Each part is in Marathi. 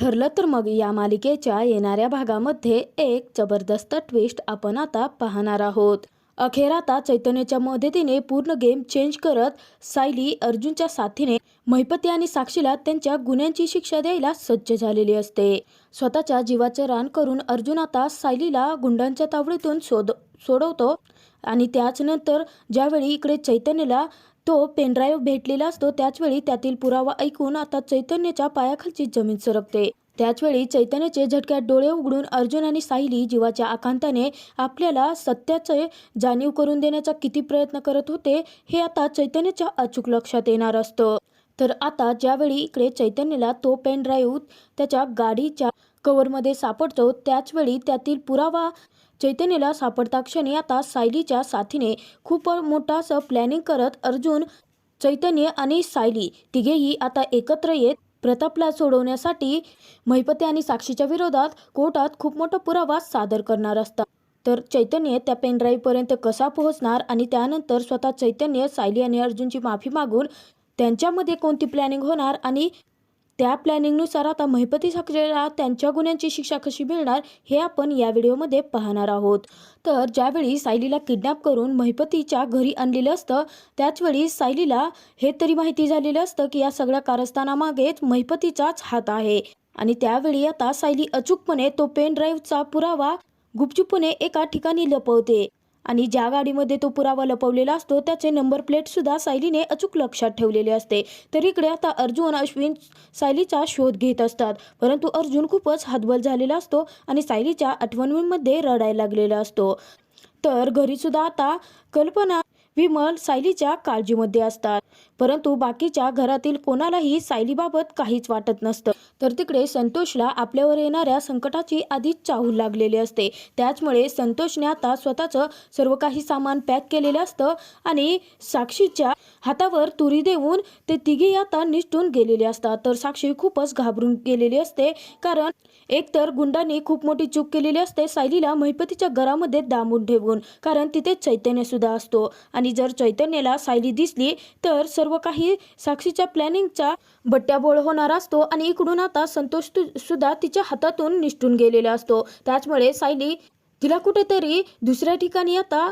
ठरलं तर मग या मालिकेच्या येणाऱ्या भागामध्ये एक जबरदस्त ट्विस्ट आपण आता पाहणार आहोत. अखेर आता चैतन्याच्या मदतीने पूर्ण गेम चेंज करत सायली अर्जुनच्या साथीने महिपती आणि साक्षीला त्यांच्या गुन्ह्यांची शिक्षा द्यायला सज्ज झालेली असते. स्वतःच्या जीवाचे रान करून अर्जुन आता सायलीला गुंडांच्या तावडीतून सोड सोडवतो आणि त्याच नंतर ज्यावेळी इकडे चैतन्याला तो पेनड्राईव्ह भेटलेला असतो त्याचवेळी त्यातील पुरावा ऐकून आता चैतन्याच्या पायाखालची जमीन सरकते त्याचवेळी चैतन्याचे झटक्यात डोळे उघडून अर्जुन आणि सायली जीवाच्या आकांताने आपल्याला सत्याचे जाणीव करून देण्याचा किती प्रयत्न करत होते हे आता चैतन्याच्या अचूक लक्षात येणार असतं. तर आता ज्यावेळी इकडे चैतन्याला तो पेन ड्राईव्ह त्याच्या गाडीच्या कवरमध्ये सापडतो त्याचवेळी त्यातील पुरावा चैतन्यला सापडता क्षणी आता सायलीच्या साथीने खूप मोठा असं प्लॅनिंग करत अर्जुन चैतन्य आणि सायली तिघेही आता एकत्र येत प्रतापला सोडवण्यासाठी महिपती आणि साक्षीच्या विरोधात कोर्टात खूप मोठा पुरावा सादर करणार असतात. तर चैतन्य त्या पेनड्राईव्हपर्यंत कसा पोहोचणार आणि त्यानंतर स्वतः चैतन्य सायली आणि अर्जुनची माफी मागून त्यांच्यामध्ये कोणती प्लॅनिंग होणार आणि त्या प्लॅनिंगनुसार आता महिपती साखरेला त्यांच्या गुन्ह्यांची शिक्षा कशी मिळणार हे आपण या व्हिडिओमध्ये पाहणार आहोत. तर ज्यावेळी सायलीला किडनॅप करून महिपतीच्या घरी आणलेलं असतं त्याचवेळी सायलीला हे तरी माहिती झालेलं असतं की या सगळ्या कारस्थानामागेच महिपतीचाच हात आहे. आणि त्यावेळी आता सायली अचूकपणे तो पेन ड्राईव्हचा पुरावा गुपचूपणे एका ठिकाणी लपवते. आणि ज्या गाडीमध्ये तो पुरावा लपवलेला असतो त्याचे नंबर प्लेट सुद्धा सायलीने अचूक लक्षात ठेवलेले असते. तर इकडे आता अर्जुन अश्विन सायलीचा शोध घेत असतात. परंतु अर्जुन खूपच हतबल झालेला असतो आणि सायलीच्या आठवणींमध्ये रडायला लागलेला असतो. तर घरी सुद्धा आता कल्पना विमल सायलीच्या काळजीमध्ये असतात. परंतु बाकीच्या घरातील कोणालाही सायलीबाबत काहीच वाटत नसतं. तर तिकडे संतोषला आपल्यावर येणाऱ्या संकटाची आधीच चाहूल लागलेली असते. त्याचमुळे संतोषने आता स्वतःचं सर्व काही सामान पॅक केलेलं असतं आणि साक्षीच्या हातावर तुरी देऊन ते तिघे आता निष्ठून गेलेले असतात. तर साक्षी खूपच घाबरून गेलेली असते. कारण एकतर गुंडांनी खूप मोठी चूक केलेली असते सायलीला महिपतीच्या घरामध्ये दामून ठेवून. कारण तिथे चैतन्य सुद्धा असतो. आणि जर चैतन्याला सायली दिसली तर सर्व काही साक्षीच्या प्लॅनिंगचा बट्ट्याबोळ होणार असतो आणि इकडून पाहता संतोष सुद्धा तिच्या हातातून निष्ठून गेलेला असतो. त्याचमुळे सायली तिला कुठेतरी दुसऱ्या ठिकाणी आता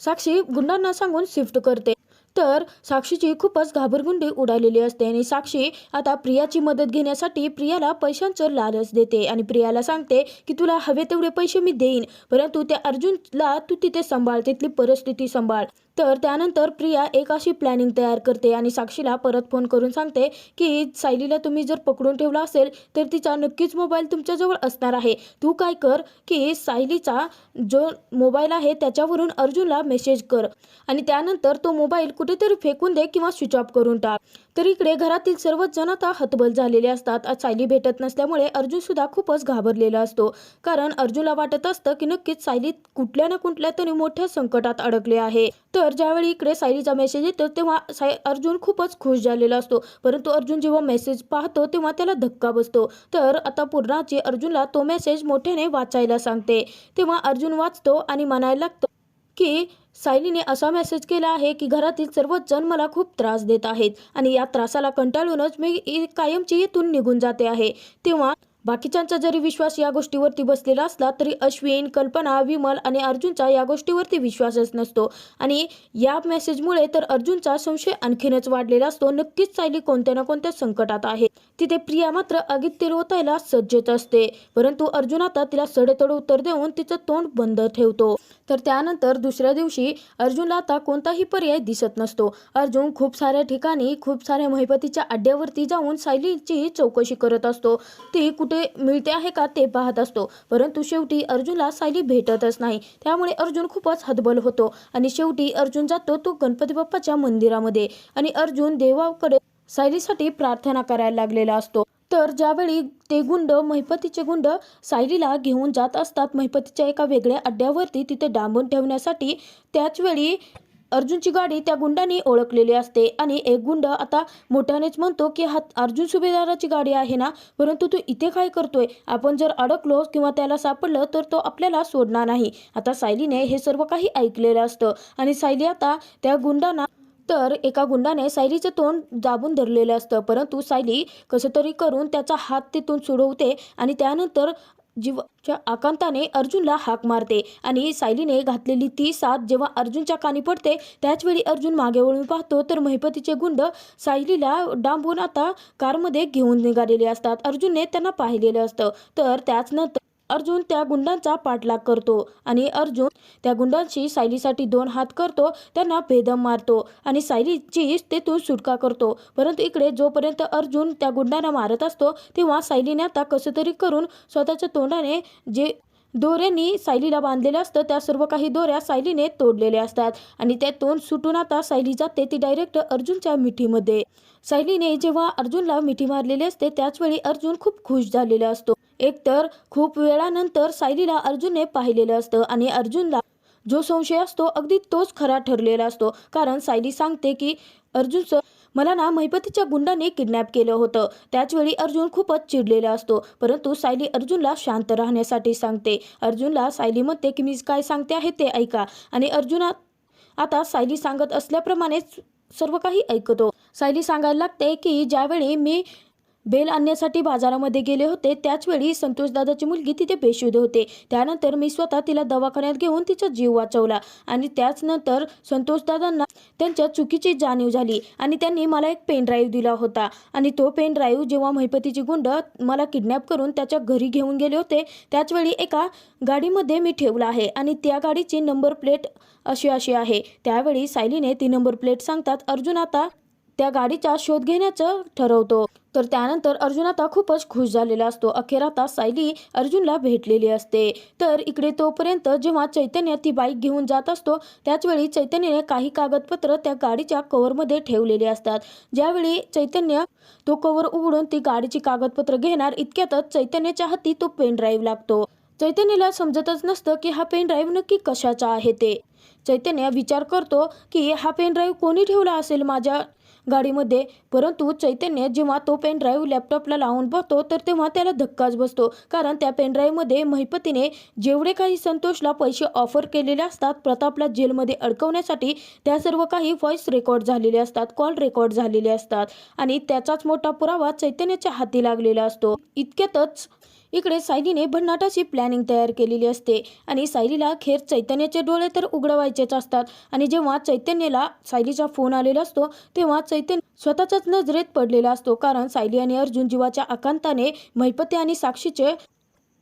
साक्षी गुंडांना सांगून शिफ्ट करते. तर साक्षीची खूपच घाबरगुंडी उडालेली असते आणि साक्षी आता प्रियाची मदत घेण्यासाठी प्रियाला पैशांचं लालच देते आणि प्रियाला सांगते की तुला हवे तेवढे पैसे मी देईन परंतु त्या अर्जुनला तू तिथे सांभाळ तिथली परिस्थिती सांभाळ. तर त्यानंतर प्रिया एक अशी प्लॅनिंग तयार करते आणि साक्षीला परत फोन करून सांगते की सायलीला तुम्ही जर पकडून ठेवला असेल तर तिचा नक्कीच मोबाईल तुमच्याजवळ असणार आहे. तू काय कर की सायलीचा जो मोबाईल आहे त्याच्यावरून अर्जुनला मेसेज कर आणि त्यानंतर तो मोबाईल कुठेतरी फेकून दे किंवा स्विच ऑफ करून टाक. तर इकडे घरातील सर्वच जण आता हतबल झालेले असतात. सायली भेटत नसल्यामुळे अर्जुन सुद्धा खूपच घाबरलेला असतो. कारण अर्जुनला वाटत असतं की नक्कीच सायली कुठल्या ना कुठल्या तरी मोठ्या संकटात अडकले आहे. तर ज्यावेळी इकडे सायलीचा मेसेज येतो तेव्हा साय अर्जुन खूपच खुश झालेला असतो. परंतु अर्जुन जेव्हा मेसेज पाहतो तेव्हा त्याला धक्का बसतो. तर आता पूर्णाची अर्जुनला तो मेसेज मोठ्याने वाचायला सांगते. तेव्हा अर्जुन वाचतो आणि म्हणायला लागतो की सायलीने असा मेसेज केला आहे की घरातील सर्वच जण मला खूप त्रास देत आहेत आणि या त्रासाला कंटाळूनच मी कायमची इथून निघून जाते आहे. तेव्हा बाकीच्यांचा जरी विश्वास या गोष्टीवरती बसलेला असला तरी अश्विन कल्पना विमल आणि अर्जुनचा या गोष्टीवरती विश्वासच नसतो. आणि या मेसेजमुळे तर अर्जुनचा संशय आणखीनच वाढलेला असतो. नक्कीच सायली कोणत्या ना कोणत्या संकटात आहे. तिथे प्रिया मात्र आगीत तेल ओतायला सज्जच असते. परंतु अर्जुन आता तिला सडेतोड उत्तर देऊन तिचं तोंड बंद ठेवतो. तर त्यानंतर दुसऱ्या दिवशी अर्जुनला आता कोणताही पर्याय दिसत नसतो. अर्जुन खूप साऱ्या ठिकाणी खूप साऱ्या महिपतीच्या अड्ड्यावरती जाऊन सायलीची चौकशी करत असतो. ती कुठे मिळते आहे का ते पाहत असतो. परंतु शेवटी अर्जुनला सायली भेटतच नाही. त्यामुळे अर्जुन खूपच हतबल होतो आणि शेवटी अर्जुन जातो तो गणपती बाप्पाच्या मंदिरामध्ये आणि अर्जुन देवाकडे सायलीसाठी प्रार्थना करायला लागलेला असतो. तर ज्यावेळी ते गुंड महिपतीचे गुंड सायलीला घेऊन जात असतात महिपतीच्या एका वेगळ्या अड्ड्यावरती तिथे डांबून ठेवण्यासाठी त्याचवेळी अर्जुनची गाडी त्या गुंडाने ओळखलेली असते आणि एक गुंड आता मोठ्यानेच म्हणतो की हा अर्जुन सुभेदाराची गाडी आहे ना? परंतु तू इथे काय करतोय? आपण जर अडकलो किंवा त्याला सापडलं तर तो आपल्याला सोडणार नाही. आता सायलीने हे सर्व काही ऐकलेलं असतं आणि सायली आता त्या गुंडांना तर एका गुंडाने सायलीचं तोंड दाबून धरलेलं असतं. परंतु सायली कसं तरी करून त्याचा हात तिथून सोडवते आणि त्यानंतर जीवच्या आकांताने अर्जुनला हाक मारते आणि सायलीने घातलेली ती साथ जेव्हा अर्जुनच्या कानी पडते त्याचवेळी अर्जुन मागे वळून पाहतो तर महिपतीचे गुंड सायलीला डांबून आता कारमध्ये घेऊन निघालेले असतात. अर्जुनने त्यांना पाहिलेलं असतं तर त्याच नंतर अर्जुन त्या गुंडांचा पाठलाग करतो आणि अर्जुन त्या गुंडांशी सायलीसाठी दोन हात करतो त्यांना भेदम मारतो आणि सायलीची तेथून सुटका करतो. परंतु इकडे जोपर्यंत अर्जुन त्या गुंडांना मारत असतो तेव्हा सायलीने आता कसं तरी करून स्वतःच्या तोंडाने जे दोऱ्यांनी सायलीला बांधलेलं असतं त्या सर्व काही दोऱ्या सायलीने तोडलेल्या असतात आणि त्या तोंड सुटून आता सायली जाते ती डायरेक्ट अर्जुनच्या मिठीमध्ये. सायलीने जेव्हा अर्जुनला मिठी मारलेली असते त्याचवेळी अर्जुन खूप खुश झालेला असतो. एकतर खूप वेळानंतर सायलीला अर्जुनने पाहिलेलं असतं आणि अर्जुनला जो संशय असतो अगदी तोच खरा ठरलेला असतो. कारण सायली सांगते की अर्जुनचं मला ना महिपतीच्या गुंडाने किडनॅप केलं होतं. त्याचवेळी अर्जुन खूपच चिडलेला असतो. परंतु सायली अर्जुनला शांत राहण्यासाठी सांगते. अर्जुनला सायली म्हणते की मी काय सांगते आहे ते ऐका. आणि अर्जुना आता सायली सांगत असल्याप्रमाणेच सर्व काही ऐकतो. सायली सांगायला लागते की ज्यावेळी मी बेल आणण्यासाठी बाजारामध्ये गेले होते. त्याचवेळी संतोषदादाची मुलगी तिथे बेशुद्ध होते. त्यानंतर मी स्वतः तिला दवाखान्यात घेऊन तिचा जीव वाचवला आणि त्याचनंतर संतोषदादांना त्यांच्या चुकीची जाणीव झाली आणि त्यांनी मला एक पेन ड्राईव्ह दिला होता. आणि तो पेन ड्राईव्ह जेव्हा महिपतीची गुंड मला किडनॅप करून त्याच्या घरी घेऊन गेले होते त्याचवेळी एका गाडीमध्ये मी ठेवला आहे आणि त्या गाडीची नंबर प्लेट अशी अशी आहे. त्यावेळी सायलीने ती नंबर प्लेट सांगतात अर्जुन आता त्या गाडीचा शोध घेण्याचं ठरवतो. तर त्यानंतर अर्जुन आता खूपच खुश झालेला असतो. अखेर आता सायली अर्जुनला भेटलेली असते. तर इकडे तोपर्यंत जेव्हा चैतन्य ती बाईक घेऊन जात असतो त्याचवेळी चैतन्याने काही कागदपत्र त्या गाडीच्या कव्हरमध्ये ठेवलेले असतात. ज्यावेळी चैतन्य तो कव्हर उघडून ती गाडीची कागदपत्र घेणार इतक्यातच चैतन्याच्या हाती तो पेन ड्राईव्ह लागतो. चैतन्याला समजतच नसतं की हा पेन ड्राईव्ह नक्की कशाचा आहे ते. चैतन्य विचार करतो की हा पेन ड्राईव्ह कोणी ठेवला असेल माझ्या गाडीमध्ये. परंतु चैतन्य जेव्हा तो पेन ड्राईव्ह लॅपटॉपला लावून बघतो तर तेव्हा त्याला धक्काच बसतो. कारण त्या पेनड्राईव्हमध्ये महिपतीने जेवढे काही संतोषला पैसे ऑफर केलेले असतात प्रतापला जेलमध्ये अडकवण्यासाठी त्या सर्व काही व्हॉइस रेकॉर्ड झालेले असतात कॉल रेकॉर्ड झालेले असतात. आणि त्याचाच मोठा पुरावा चैतन्याच्या हाती लागलेला असतो. इतक्यातच इकडे सायलीने भन्नाटाची प्लॅनिंग तयार केलेली असते आणि सायलीला खेर चैतन्याचे डोळे तर उघडवायचेच असतात. आणि जेव्हा चैतन्याला सायलीचा फोन आलेला असतो तेव्हा चैतन्य स्वतःच्याच नजरेत पडलेला असतो. कारण सायली आणि अर्जुन जीवाच्या आकांताने महिपती आणि साक्षीचे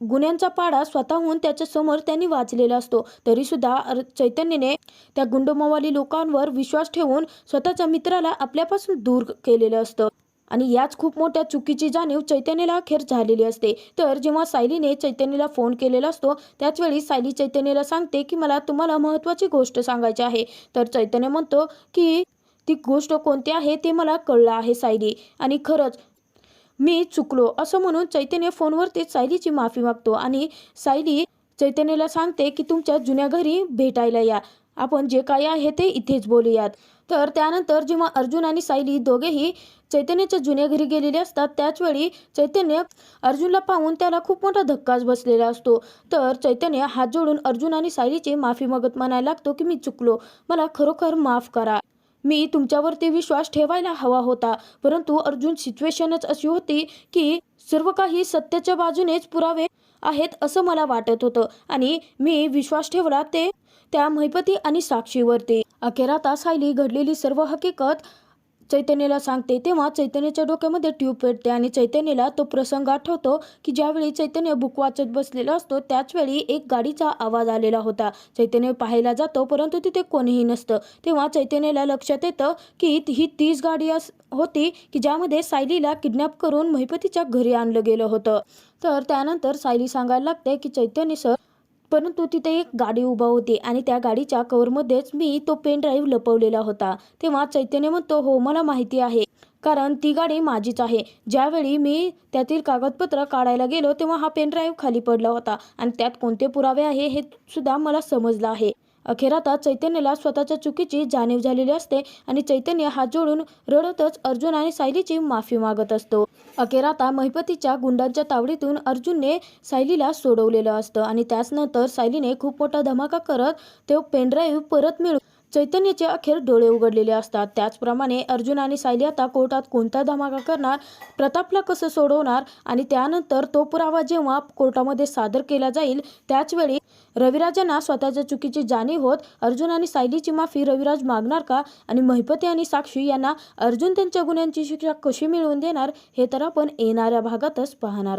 गुन्ह्यांचा पाडा स्वतःहून त्याच्यासमोर त्यांनी वाचलेला असतो. तरीसुद्धा अर चैतन्याने त्या गुंडोमावाली लोकांवर विश्वास ठेवून स्वतःच्या मित्राला आपल्यापासून दूर केलेलं असतं. आणि याच खूप मोठ्या चुकीची जाणीव चैतन्याला अखेर झालेली असते. तर जेव्हा सायलीने चैतन्याला फोन केलेला असतो त्याचवेळी सायली चैतन्याला सांगते की मला तुम्हाला महत्त्वाची गोष्ट सांगायची आहे. तर चैतन्य म्हणतो की ती गोष्ट कोणती आहे ते मला कळलं आहे सायली. आणि खरंच मी चुकलो. असं म्हणून चैतन्य फोनवरतीच सायलीची माफी मागतो आणि सायली चैतन्याला सांगते की तुमच्या जुन्या घरी भेटायला या. आपण जे काही आहे ते इथेच बोलूयात. तर त्यानंतर जेव्हा अर्जुन आणि सायली दोघेही चैतन्याच्या जुन्या घरी गेलेले असतात त्याचवेळी चैतन्य अर्जुनला पाहून त्याला खूप मोठा धक्काच बसलेला असतो. तर चैतन्य हात जोडून अर्जुन आणि सायलीची माफी मागत म्हणायला लागतो की मी चुकलो. मला खरोखर माफ करा. मी तुमच्यावरती विश्वास ठेवायला हवा होता परंतु अर्जुन सिच्युएशनच अशी होती की सर्व काही सत्याच्या बाजूनेच पुरावे आहेत असं मला वाटत होतं आणि मी विश्वास ठेवला ते त्या महिपती आणि साक्षीवरती. अखेर आता सायली घडलेली सर्व हकीकत चैतन्यला सांगते तेव्हा चैतन्याच्या डोक्यामध्ये ट्यूब पेटते आणि चैतन्याला तो प्रसंग आठवतो की ज्यावेळी चैतन्य बुक वाचत बसलेला असतो त्याचवेळी एक गाडीचा आवाज आलेला होता. चैतन्य पाहायला जातो परंतु तिथे कोणीही नसतं. तेव्हा चैतन्याला लक्षात येतं की ही तीच गाडी अस होती की ज्यामध्ये सायलीला किडनॅप करून महिपतीच्या घरी आणलं गेलं होतं. तर त्यानंतर सायली सांगायला लागते की चैतन्य सर परंतु तिथे एक गाडी उभा होती आणि त्या गाडीच्या कवरमध्येच मी तो पेन ड्राईव्ह लपवलेला होता. तेव्हा चैतन्य म्हणतो हो मला माहिती आहे कारण ती गाडी माझीच आहे. ज्यावेळी मी त्यातील कागदपत्र काढायला गेलो तेव्हा हा पेन ड्राईव्ह खाली पडला होता आणि त्यात कोणते पुरावे आहे हे सुद्धा मला समजलं आहे. अखेर आता चैतन्याला स्वतःच्या चुकीची जाणीव झालेली असते आणि चैतन्य हात जोडून रडतच अर्जुन आणि सायलीची माफी मागत असतो. अखेर आता महिपतीच्या गुंडांच्या तावडीतून अर्जुनने सायलीला सोडवलेलं असतं आणि त्याचनंतर सायलीने खूप मोठा धमाका करत तो पेनड्राईव्ह परत मिळून चैतन्याचे अखेर डोळे उघडलेले असतात. त्याचप्रमाणे अर्जुन आणि सायली आता कोर्टात कोणता धमाका करणार प्रतापला कसं सोडवणार आणि त्यानंतर तो पुरावा जेव्हा कोर्टामध्ये सादर केला जाईल त्याचवेळी रविराजांना स्वतःच्या चुकीची जाणीव होत अर्जुन आणि सायलीची माफी रविराज मागणार का? आणि महिपती आणि साक्षी यांना अर्जुन त्यांच्या गुन्ह्यांची शिक्षा कशी मिळवून देणार? हे तर आपण येणाऱ्या भागातच पाहणार.